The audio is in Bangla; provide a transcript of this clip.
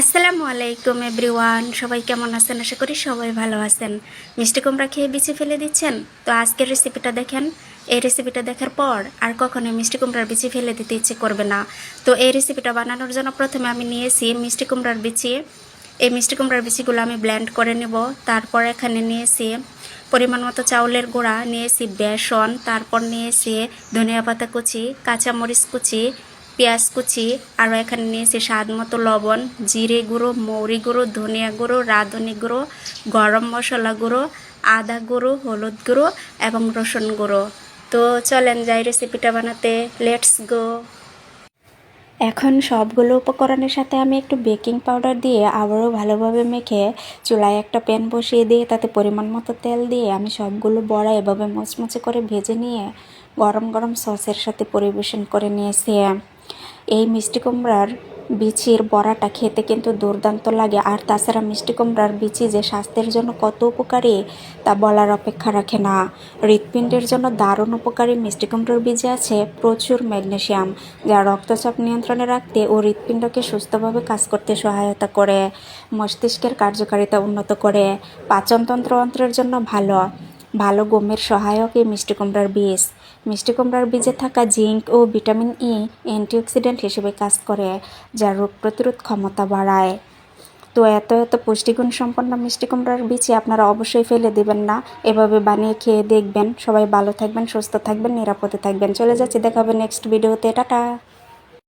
আসসালামু আলাইকুম, এভরিওয়ান। সবাই কেমন আছেন? আশা করি সবাই ভালো আছেন। মিষ্টি কুমড়া খেয়ে বিচি ফেলে দিচ্ছেন? তো আজকের রেসিপিটা দেখেন। এই রেসিপিটা দেখার পর আর কখনো মিষ্টি কুমড়ার বিচি ফেলে দিতে ইচ্ছে করবে না। তো এই রেসিপিটা বানানোর জন্য প্রথমে আমি নিয়েছি মিষ্টি কুমড়ার বিচি। এই মিষ্টি কুমড়ার বিচিগুলো আমি ব্লেন্ড করে নেব। তারপর এখানে নিয়েছি পরিমাণ মতো চাউলের গুঁড়া, নিয়েছি বেসন, তারপর নিয়েছি ধনিয়া পাতা কুচি, কাঁচামরিচ কুচি পেঁয়াজ কুচি আরও এখানে নিয়েছি স্বাদ মতো লবণ, জিরে গুঁড়ো, মৌরি গুঁড়ো, ধনিয়া গুঁড়ো, রাঁধুনি গুঁড়ো, গরম মশলা গুঁড়ো, আদা গুঁড়ো, হলুদ গুঁড়ো এবং রসুন গুঁড়ো। তো চলেন যাই রেসিপিটা বানাতে লেটস গো এখন সবগুলো উপকরণের সাথে আমি একটু বেকিং পাউডার দিয়ে আবারও ভালোভাবে মেখে চুলায় একটা প্যান বসিয়ে দিয়ে তাতে পরিমাণ মতো তেল দিয়ে আমি সবগুলো বড়া এভাবে মুচমুচে করে ভেজে নিয়ে গরম গরম সসের সাথে পরিবেশন করে নিয়েছি। এই মিষ্টি কুমড়ার বিচির বড়াটা খেতে কিন্তু দুর্দান্ত লাগে। আর তাছাড়া মিষ্টি কুমড়ার বিচি যে স্বাস্থ্যের জন্য কত উপকারী, তা বলার অপেক্ষা রাখে না। হৃৎপিণ্ডের জন্য দারুণ উপকারী মিষ্টি কুমড়োর বীজে আছে প্রচুর ম্যাগনেসিয়াম যা রক্তচাপ নিয়ন্ত্রণে রাখতে ও হৃৎপিণ্ডকে সুস্থভাবে কাজ করতে সহায়তা করে, মস্তিষ্কের কার্যকারিতা উন্নত করে, পাচনতন্ত্র অন্ত্রের জন্য ভালো। ভালো গমের সহায়ক এই মিষ্টি কুমড়ার বীজ। মিষ্টি কুমড়ার বীজে থাকা জিঙ্ক ও ভিটামিন ই অ্যান্টিঅক্সিডেন্ট হিসেবে কাজ করে, যা রোগ প্রতিরোধ ক্ষমতা বাড়ায়। তো এত এত পুষ্টিগুণ সম্পন্ন মিষ্টি কুমড়ার বীজে আপনারা অবশ্যই ফেলে দেবেন না। এভাবে বানিয়ে খেয়ে দেখবেন। সবাই ভালো থাকবেন, সুস্থ থাকবেন, নিরাপদে থাকবেন। চলে যাচ্ছি, দেখাবে নেক্সট ভিডিওতে টাটা!